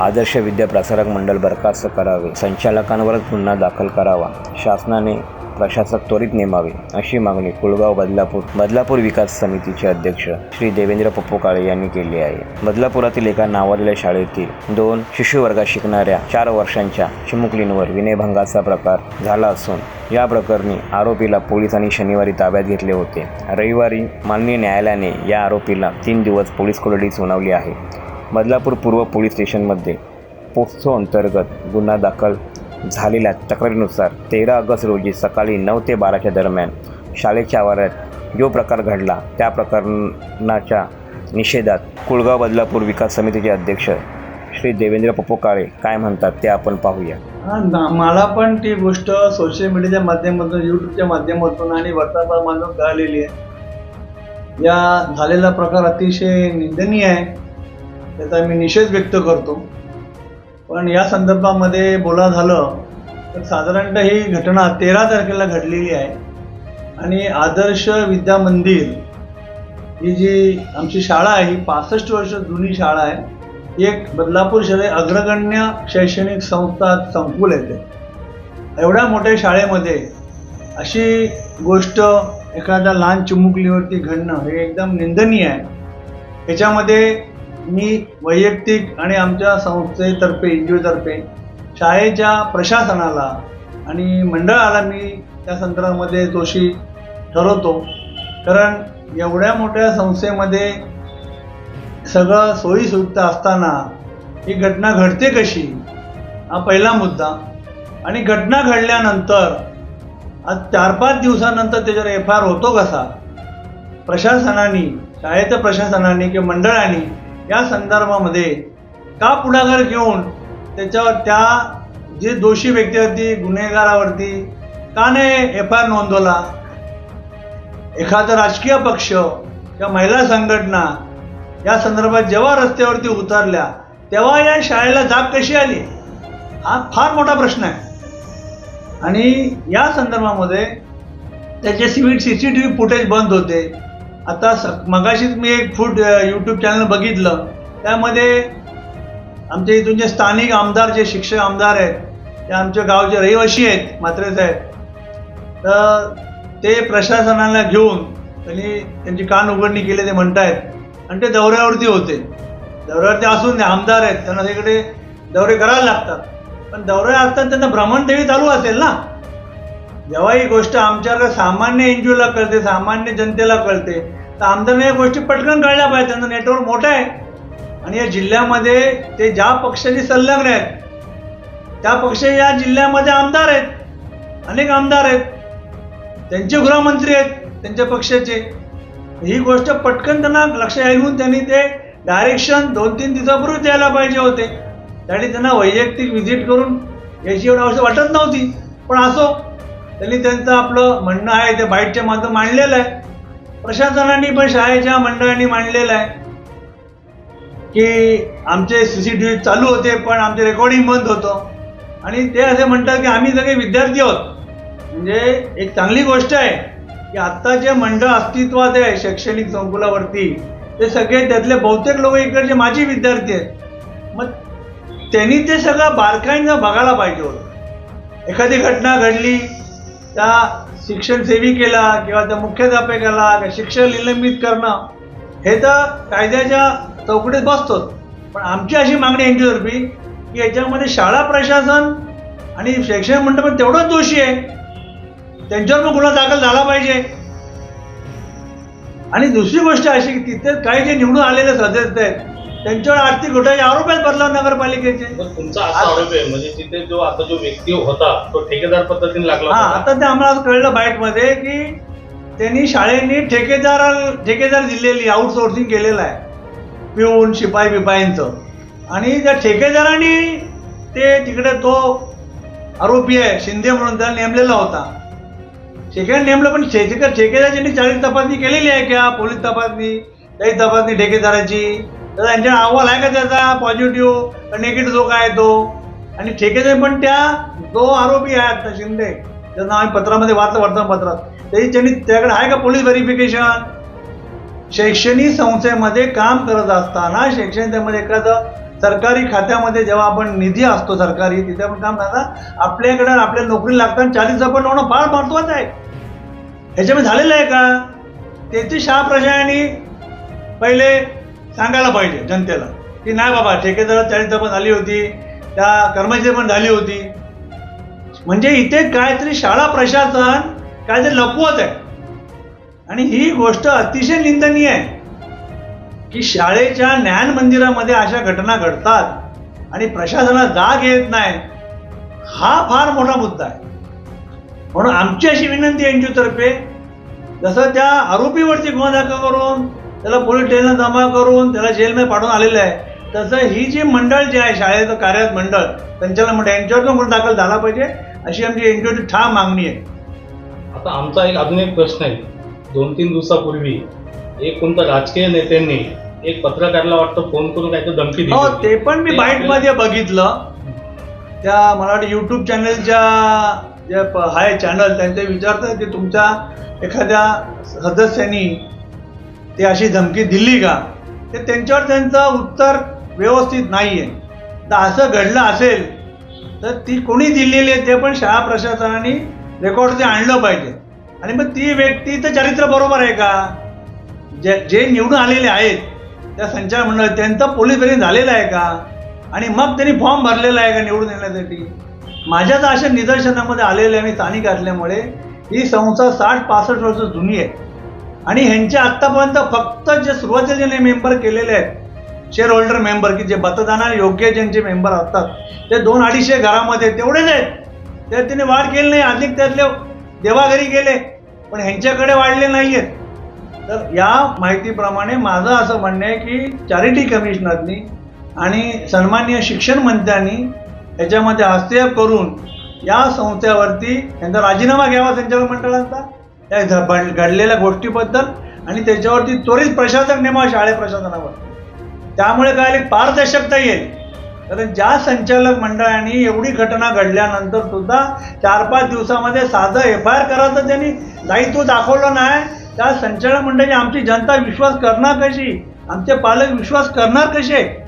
आदर्श विद्या प्रसारक मंडळ बरखास्त करावे. संचालकांवरच गुन्हा दाखल करावा. शासनाने प्रशासक त्वरित नेमावे अशी मागणी कुळगाव बदलापूर बदलापूर विकास समितीचे अध्यक्ष श्री देवेंद्र पप्पू काळे यांनी केली आहे. बदलापुरातील एका नावाजलेल्या शाळेतील दोन शिशुवर्गात शिकणाऱ्या चार वर्षांच्या चिमुकलींवर विनयभंगाचा प्रकार झाला असून या प्रकरणी आरोपीला पोलिसांनी शनिवारी ताब्यात घेतले होते. रविवारी माननीय न्यायालयाने या आरोपीला तीन दिवस पोलीस कोठडी सुनावली आहे. बदलापूर पूर्व पोलीस स्टेशनमध्ये पोक्सो अंतर्गत गुन्हा दाखल झालेल्या तक्रारीनुसार तेरा ऑगस्ट रोजी सकाळी नऊ ते बाराच्या दरम्यान शाळेच्या आवारात जो प्रकार घडला. त्या प्रकरणाच्या निषेधात कुळगाव बदलापूर विकास समितीचे अध्यक्ष श्री देवेंद्र पप्पू काळे काय म्हणतात ते आपण पाहूया. मला पण ती गोष्ट सोशल मीडियाच्या माध्यमातून यूट्यूबच्या माध्यमातून आणि वर्तमानपत्रातून कळलेली आहे. या झालेला प्रकार अतिशय निंदनीय आहे. त्याचा मी निषेध व्यक्त करतो. पण या संदर्भामध्ये बोला झालं तर साधारणतः ही घटना तेरा तारखेला घडलेली आहे. आणि आदर्श विद्या मंदिर ही जी आमची शाळा आहे ही पासष्ट वर्ष जुनी शाळा आहे ही एक बदलापूर शहरे अग्रगण्य शैक्षणिक संस्था संकुल येते. एवढ्या मोठ्या शाळेमध्ये अशी गोष्ट एखाद्या लहान चिमुकलीवरती घडणं हे एकदम निंदनीय आहे. याच्यामध्ये मी वैयक्तिक आणि आमच्या संस्थेतर्फे एन जी ओतर्फे शाळेच्या प्रशासनाला आणि मंडळाला मी त्या संदर्भामध्ये दोषी ठरवतो. कारण एवढ्या मोठ्या संस्थेमध्ये सगळं सोयीसुविधा असताना ही घटना घडते कशी? हा पहिला मुद्दा. आणि घटना घडल्यानंतर आज चार पाच दिवसानंतर त्याच्यावर एफ आय आर होतो कसा? प्रशासनाने शाळेच्या प्रशासनाने किंवा मंडळाने या संदर्भामध्ये का पुढाकार घेऊन त्याच्यावर त्या जे दोषी व्यक्तीवरती गुन्हेगारावरती का नाही एफ आय आर नोंदवला? एखादा राजकीय पक्ष किंवा महिला संघटना या संदर्भात जेव्हा रस्त्यावरती उतरल्या तेव्हा या शाळेला जाग कशी आली? हा फार मोठा प्रश्न आहे. आणि या संदर्भामध्ये त्याचे C C T V footage बंद होते. आता स मगाशीच मी एक फूड यूट्यूब चॅनल बघितलं. त्यामध्ये आमच्या इथून जे स्थानिक आमदार जे शिक्षक आमदार आहेत ते आमच्या गावचे रहिवाशी आहेत म्हात्रे आहेत. तर ते प्रशासनाला घेऊन त्यांनी त्यांची कान उघडणी केली ते म्हणतायत. आणि ते दौऱ्यावरती होते. दौऱ्यावरती असून ते आमदार आहेत. त्यांना तिकडे दौरे करायला लागतात. पण दौरे असताना त्यांना भ्रमणदेवी चालू असेल ना? जेव्हा ही गोष्ट आमच्याकडे सामान्य एन जी ओला कळते सामान्य जनतेला कळते तर आमदारांना या गोष्टी पटकन कळल्या पाहिजे. त्यांचं नेटवर्क मोठं आहे. आणि या जिल्ह्यामध्ये ते ज्या पक्षाशी संलग्न आहेत त्या पक्ष या जिल्ह्यामध्ये आमदार आहेत. अनेक आमदार आहेत. त्यांचे गृहमंत्री आहेत त्यांच्या पक्षाचे. ही गोष्ट पटकन त्यांना लक्ष घेऊन त्यांनी ते डायरेक्शन दोन तीन दिवसापूर्वी द्यायला पाहिजे होते. त्यासाठी त्यांना वैयक्तिक व्हिजिट करून याची एवढी आवश्यक वाटत नव्हती. पण असो त्यांनी त्यांचं आपलं म्हणणं आहे ते बाईटच्या माध्यम मांडलेलं आहे. प्रशासनाने पण शाळेच्या मंडळांनी मांडलेलं आहे की आमचे सी सी टी व्ही चालू होते पण आमचे रेकॉर्डिंग बंद होतं. आणि ते असे म्हणतात की आम्ही सगळे विद्यार्थी आहोत. म्हणजे एक चांगली गोष्ट आहे की आत्ता जे मंडळ अस्तित्वात आहे शैक्षणिक संकुलावरती ते सगळे त्यातले बहुतेक लोक इकडचे माझे विद्यार्थी आहेत. मग त्यांनी ते सगळं बारकाईनं बघायला पाहिजे होतं. एखादी घटना घडली त्या शिक्षण सेविकेला किंवा त्या मुख्याध्यापकाला किंवा शिक्षक निलंबित करणं हे तर कायद्याच्या चौकटीत बसतोच. पण आमची अशी मागणी यांच्यातर्फी की याच्यामध्ये शाळा प्रशासन आणि शैक्षणिक मंडळ पण तेवढंच दोषी आहे. त्यांच्यावर पण गुन्हा दाखल झाला पाहिजे. आणि दुसरी गोष्ट अशी की तिथे काही जे निवडून आलेले सदस्य आहेत त्यांच्यावर आर्थिक घोटाळे आरोप आहेत बदलाव नगरपालिकेचे. तुमचा असा आरोप आहे म्हणजे तिथे जो आता जो व्यक्ती होता तो ठेकेदार पद्धतीने लागला हा होता. आता ते आम्हाला कळलं बाईटमध्ये की त्यांनी शाळेने ठेकेदार ठेकेदार दिलेली आउटसोर्सिंग केलेलं आहे. पिऊन शिपाई बिपाईंचं. आणि त्या ठेकेदारांनी ते तिकडे तो आरोपी आहे शिंदे म्हणून त्याला नेमलेला होता. ठेकेदार नेमलं पण ठेकेदार ठेकेदाराची चाळीस तपासणी केलेली आहे का? पोलीस तपासणी काही तपासणी ठेकेदाराची. त्याचा त्यांच्या अहवाल आहे का त्याचा? पॉझिटिव्ह निगेटिव्ह जो काय तो? आणि ठेकेदार पण त्या जो आरोपी आहे आता शिंदे त्याचं आम्ही पत्रामध्ये वाचलं वर्तमानपत्रात. तरी त्यांनी त्याकडे आहे का पोलीस व्हेरिफिकेशन शैक्षणिक संस्थेमध्ये काम करत असताना शैक्षणिक त्यामध्ये एखादं सरकारी खात्यामध्ये जेव्हा आपण निधी असतो सरकारी तिथे आपण काम करता आपल्याकडे आपल्या नोकरी लागताना चाळीस जपण होणं फार महत्वाचं आहे. ह्याच्यामध्ये झालेलं आहे का? त्याची शाळा प्रशासनाने पहिले सांगायला पाहिजे जनतेला की नाही बाबा ठेकेदारात चाळीस जपण झाली होती त्या कर्मचारी पण झाली होती. म्हणजे इथे काहीतरी शाळा प्रशासन काहीतरी लपवत आहे. आणि ही गोष्ट अतिशय निंदनीय आहे. की शाळेच्या ज्ञान मंदिरामध्ये अशा घटना घडतात आणि प्रशासनाला जाग येत नाही हा फार मोठा मुद्दा आहे. म्हणून आमची अशी विनंती आहे एनजीओतर्फे जसं त्या आरोपीवरती गुन्हा दाखल करून त्याला पोलीस स्टेशनला जमा करून त्याला जेलमध्ये पाठवून आलेलं आहे. तसं ही जी मंडळ जे आहे शाळेचं कार्यरत मंडळ संचालक मंडळ यांच्यावर पण गुन्हा दाखल झाला पाहिजे. अशी आमची एनजीओची ठाम मागणी आहे. आता आमचा एक अजून एक प्रश्न आहे. दोन तीन दिवसापूर्वी एक कोणत्या राजकीय नेत्यांनी एक पत्रकाराला वाटतं फोन करून काहीतरी धमकी दिली हो. ते पण मी ते बाईटमध्ये बघितलं. त्या मला वाटतं युट्यूब चॅनलच्या जे प- आहे चॅनल त्यांचे विचारतात की तुमच्या एखाद्या सदस्यांनी ते अशी धमकी दिली का? ते त्यांच्यावर त्यांचं उत्तर व्यवस्थित नाही आहे तर असं घडलं असेल तर ती कोणी दिलेली आहे ते पण शाळा प्रशासनाने रेकॉर्ड ते आणलं पाहिजे. आणि मग ती व्यक्ती तर चरित्र बरोबर आहे का? जे जे निवडून आलेले आहेत त्या संचालमंडळ त्यांचं पोलीस झालेलं आहे का? आणि मग त्यांनी फॉर्म भरलेला आहे का निवडून येण्यासाठी? माझ्या तर अशा निदर्शनामध्ये आलेले आहे स्थानिक असल्यामुळे ही संस्था साठ पासष्ट वर्ष जुनी आहे. आणि ह्यांच्या आत्तापर्यंत फक्त जे सुरुवातीला जे मेंबर केलेले आहेत शेअर होल्डर मेंबर की जे मतदानाला योग्य ज्यांचे मेंबर असतात ते दोन अडीचशे घरामध्ये तेवढेच आहेत. त्यात तिने वाढ केली नाही अधिक त्यातले देवाघरी गेले पण ह्यांच्याकडे वाढले नाही आहेत तर या माहितीप्रमाणे माझं असं म्हणणं आहे की चॅरिटी कमिशनरनी आणि सन्माननीय शिक्षण मंत्र्यांनी याच्यामध्ये हस्तक्षेप करून या संस्थेवरती त्यांचा राजीनामा घ्यावा संचालक मंडळांचा त्या घ- घडलेल्या गोष्टीबद्दल आणि त्याच्यावरती त्वरित प्रशासक नेमावा शाळे प्रशासनावर. त्यामुळे काय पारदर्शकता येईल. कारण ज्या संचालक मंडळाने एवढी घटना घडल्यानंतर सुद्धा चार पाच दिवसामध्ये साधं एफ आय आर करायचं त्यांनी दायित्व दाखवलं नाही. त्या संचालक मंडळाची आमची जनता विश्वास करणार कशी? आमचे पालक विश्वास करणार कसे?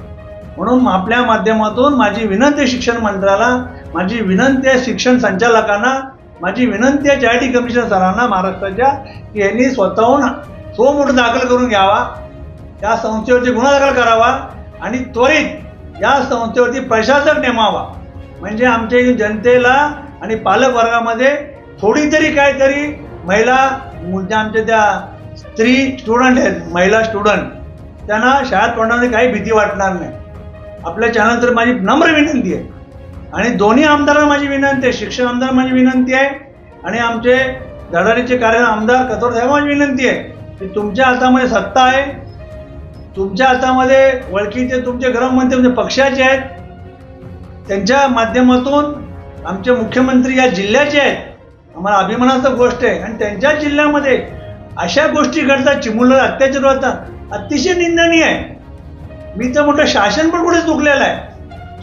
म्हणून आपल्या माध्यमातून माझी विनंती शिक्षण मंत्र्याला माझी विनंती आहे शिक्षण संचालकांना माझी विनंती आहे चॅरिटी कमिशनर सरांना महाराष्ट्राच्या की यांनी स्वतःहून स्वमोठ दाखल करून घ्यावा. या संस्थेवरती गुन्हा दाखल करावा आणि त्वरित या संस्थेवरती प्रशासक नेमावा. म्हणजे आमच्या जनतेला आणि पालक वर्गामध्ये थोडी तरी काहीतरी महिला आमच्या त्या स्त्री स्टुडंट आहेत महिला स्टुडंट त्यांना शाळेत पडण्यामध्ये काही भीती वाटणार नाही. आपल्या चॅनल तर माझी नम्र विनंती आहे. आणि दोन्ही आमदारांना माझी विनंती आहे. शिक्षण आमदार माझी विनंती आहे. आणि आमचे धडाडीचे कार्य आमदार कथोर साहेब माझी विनंती आहे की तुमच्या हातामध्ये सत्ता आहे. तुमच्या हातामध्ये ओळखीचे तुमचे गृहमंत्री म्हणजे पक्षाचे आहेत. त्यांच्या माध्यमातून आमचे मुख्यमंत्री या जिल्ह्याचे आहेत. आम्हाला अभिमानाचं गोष्ट आहे. आणि त्यांच्या जिल्ह्यामध्ये अशा गोष्टी घडतात चिमुलं अत्याचार होतात. अतिशय निंदनीय आहे. मी तर मोठं शासन पण कुठे चुकलेलं आहे.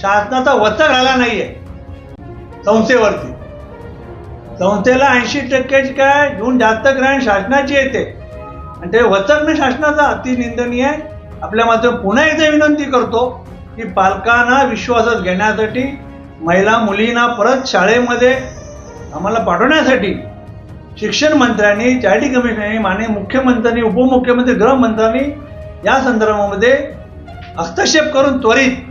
शासनाचा वचक आला नाहीये. संस्थेवरती. संस्थेला ऐंशी टक्क्याची काय घेऊन जास्त ग्रहण शासनाची येते. आणि ते वचक न शासनाचा अति आहे आपल्या मात्र पुन्हा एकदा विनंती करतो की पालकांना विश्वासात घेण्यासाठी महिला मुलींना परत शाळेमध्ये आम्हाला पाठवण्यासाठी शिक्षण मंत्र्यांनी चॅरिटी कमिशनरनी माननीय मुख्यमंत्र्यांनी उपमुख्यमंत्री गृहमंत्र्यांनी या संदर्भामध्ये हस्तक्षेप करून त्वरित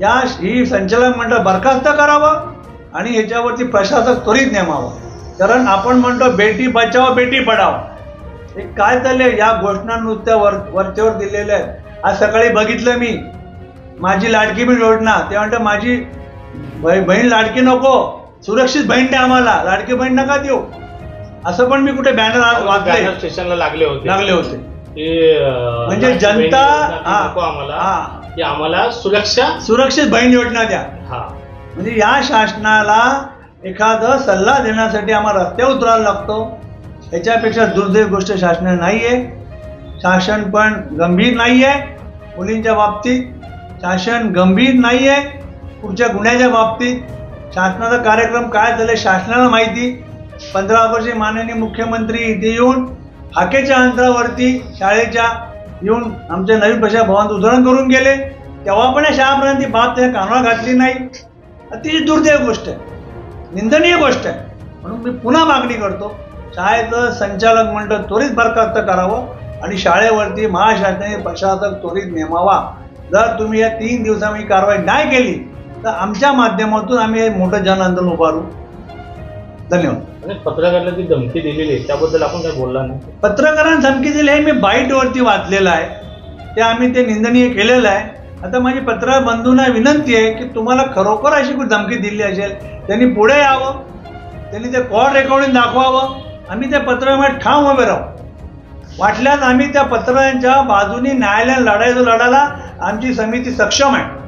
या ही संचालक मंडळ बरखास्त करावं आणि ह्याच्यावरती प्रशासक त्वरित नेमावं. कारण आपण म्हणतो बेटी बचाव बेटी पढाव हे काय झाले या घोषणा नुसत्या वर वरच्यावर दिलेल्या आहेत. आज सकाळी बघितलं मी. माझी लाडकी बहीण योजना. ते म्हणतं माझी बहीण लाडकी नको. सुरक्षित बहीण द्या आम्हाला. लाडकी बहीण नका देऊ. असं पण मी कुठे बॅनर आज वाचले स्टेशनला लागले होते. लागले होते. म्हणजे जनता हा, आम्हाला. हा. की आम्हाला सुरक्षा सुरक्षित बहीण योजना द्या. हा. म्हणजे या शासनाला एखादं सल्ला देण्यासाठी आम्हाला रस्त्यावर उतरायला लागतो. ह्याच्यापेक्षा दुर्दैव गोष्ट शासनाने नाही आहे शासन पण गंभीर नाही आहे मुलींच्या बाबतीत. शासन गंभीर नाही आहे पुढच्या गुन्ह्याच्या बाबतीत. शासनाचा कार्यक्रम काय झालं शासनाला माहिती. पंधरा वर्षे माननीय मुख्यमंत्री इथे येऊन हाकेच्या अंतरावरती शाळेच्या येऊन आमच्या नवीन प्रशा भवन उद्धरण करून गेले. तेव्हा पण या शाळाप्रधान ती बाब त्या कानावर घातली नाही. अतिशय दुर्दैव गोष्ट आहे. निंदनीय गोष्ट आहे. म्हणून मी पुन्हा मागणी करतो. शाळेचं संचालक मंडळ त्वरित बरखास्त करावं आणि शाळेवरती महाशासनाने प्रशासक त्वरित नेमावा. जर तुम्ही या तीन दिवसामध्ये कारवाई नाही केली तर आमच्या माध्यमातून आम्ही हे मोठं जन आंदोलन उभारू. धन्यवाद. आणि पत्रकाराला ती धमकी दिलेली आहे त्याबद्दल आपण काय बोलला नाही. पत्रकारांना धमकी दिली हे मी बाईटवरती वाचलेलं आहे. ते आम्ही ते निंदनीय केलेलं आहे. आता माझी पत्रकार बंधूंना विनंती आहे की तुम्हाला खरोखर अशी कुठे धमकी दिली असेल त्यांनी पुढे यावं त्यांनी ते कॉल रेकॉर्डिंग दाखवावं आम्ही त्या पत्रकारामध्ये ठाम उभे राहू. वाटल्यास आम्ही त्या पत्रकारांच्या बाजूने न्यायालयात लढायचं लढायला आमची समिती सक्षम आहे.